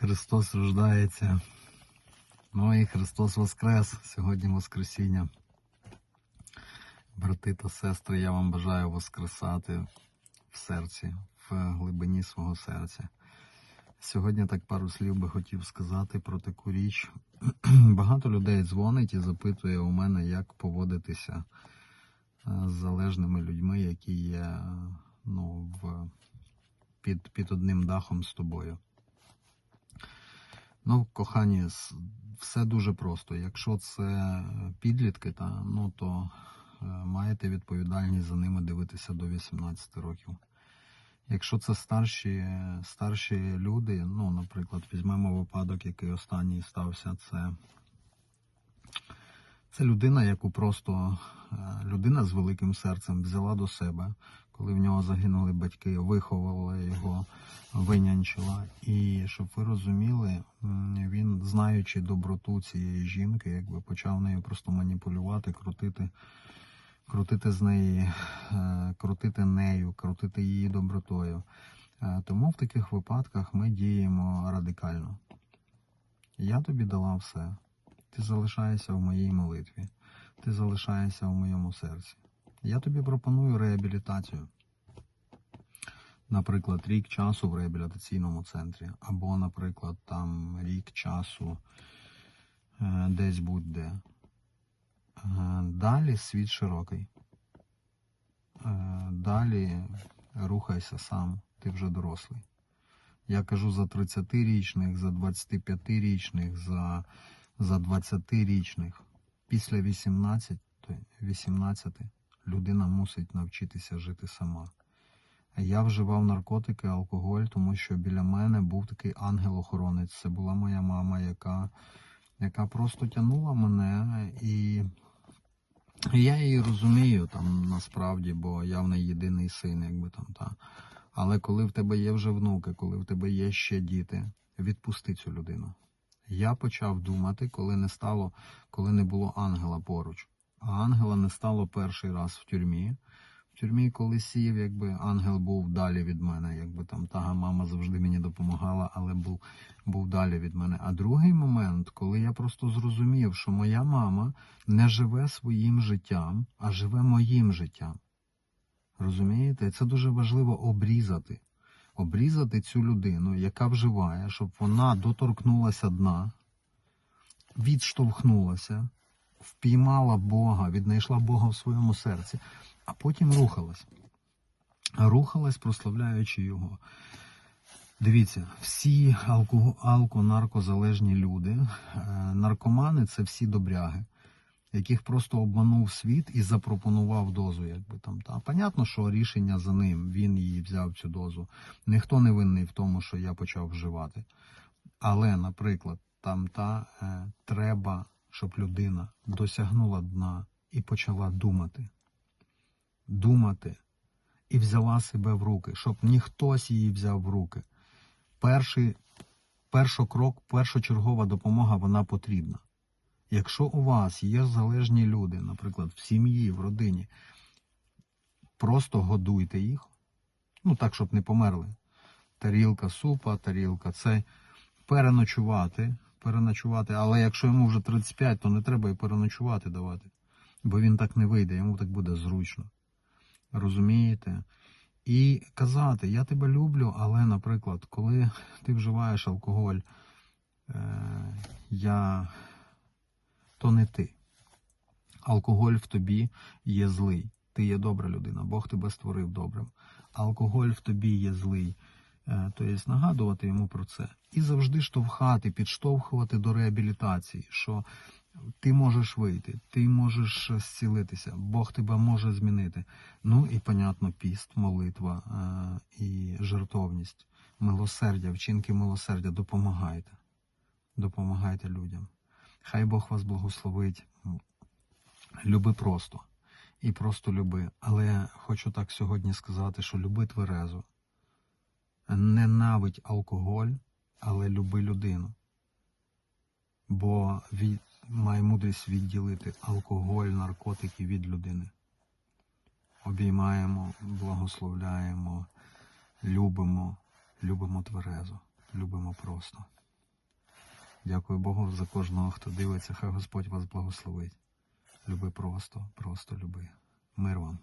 Христос рождається. Ну і Христос Воскрес. Сьогодні Воскресіння. Брати та сестри, я вам бажаю воскресати в серці, в глибині свого серця. Сьогодні так пару слів би хотів сказати про таку річ. Багато людей дзвонить і запитує у мене, як поводитися е, з залежними людьми, які є ну, в, під, під одним дахом з тобою. Ну, кохані, все дуже просто. Якщо це підлітки, та, ну, то е, маєте відповідальність за ними дивитися до 18 років. Якщо це старші, старші люди, ну, наприклад, візьмемо випадок, який останній стався, це, це людина, яку просто е, людина з великим серцем взяла до себе, коли в нього загинули батьки, виховувала його, винянчила. І щоб ви розуміли, він, знаючи доброту цієї жінки, якби почав нею просто маніпулювати, крутити, крутити з неї, е, крутити нею, крутити її добротою. Е, Тому в таких випадках ми діємо радикально. Я тобі дала все. Ти залишаєшся в моїй молитві. Ти залишаєшся в моєму серці. Я тобі пропоную реабілітацію. Наприклад, рік часу в реабілітаційному центрі, або, наприклад, там рік часу е, десь будь-де. Е, Далі світ широкий. Е, Далі рухайся сам, ти вже дорослий. Я кажу за 30-річних, за 25-річних, за, за 20-річних. Після 18, 18 людина мусить навчитися жити сама. Я вживав наркотики, алкоголь, тому що біля мене був такий ангел-охоронець. Це була моя мама, яка, яка просто тягнула мене і Я її розумію там насправді, бо я в неї єдиний син, якби там та. Але коли в тебе є вже внуки, коли в тебе є ще діти, відпусти цю людину. Я почав думати, коли не стало, коли не було ангела поруч. А ангела не стало перший раз в тюрмі. В тюрмі, коли сів, якби ангел був далі від мене, якби там та мама завжди мені допомагала, але був, був далі від мене. А другий момент, коли я просто зрозумів, що моя мама не живе своїм життям, а живе моїм життям. Розумієте? Це дуже важливо обрізати. Обрізати цю людину, яка вживає, щоб вона доторкнулася дна, відштовхнулася, впіймала Бога, віднайшла Бога в своєму серці, а потім рухалась. Рухалась, прославляючи його. Дивіться, всі алко, алко-наркозалежні люди, е, наркомани це всі добряги, яких просто обманув світ і запропонував дозу, якби там. Та понятно, що рішення за ним, він її взяв цю дозу. Ніхто не винний в тому, що я почав вживати. Але, наприклад, там та е, треба, щоб людина досягнула дна і почала думати. Думати і взяла себе в руки, щоб ніхтось її взяв в руки. Перший, першокрок, першочергова допомога вона потрібна. Якщо у вас є залежні люди, наприклад, в сім'ї, в родині, просто годуйте їх, ну так, щоб не померли. Тарілка супа, тарілка це переночувати, переночувати. Але якщо йому вже 35, то не треба і переночувати давати. Бо він так не вийде, йому так буде зручно. Розумієте? І казати, я тебе люблю, але, наприклад, коли ти вживаєш алкоголь, е, я... то не ти. Алкоголь в тобі є злий. Ти є добра людина, Бог тебе створив добрим. Алкоголь в тобі є злий. Тобто нагадувати йому про це. І завжди штовхати, підштовхувати до реабілітації, що ти можеш вийти, ти можеш зцілитися, Бог тебе може змінити. Ну і, понятно, піст, молитва е, і жертовність, милосердя, вчинки милосердя. Допомагайте. Допомагайте людям. Хай Бог вас благословить. Люби просто. І просто люби. Але хочу так сьогодні сказати, що люби тверезо. Ненавидь алкоголь, але люби людину. Бо від, має мудрість відділити алкоголь, наркотики від людини. Обіймаємо, благословляємо, любимо, любимо тверезо, любимо просто. Дякую Богу за кожного, хто дивиться. Хай Господь вас благословить. Люби просто, просто люби. Мир вам.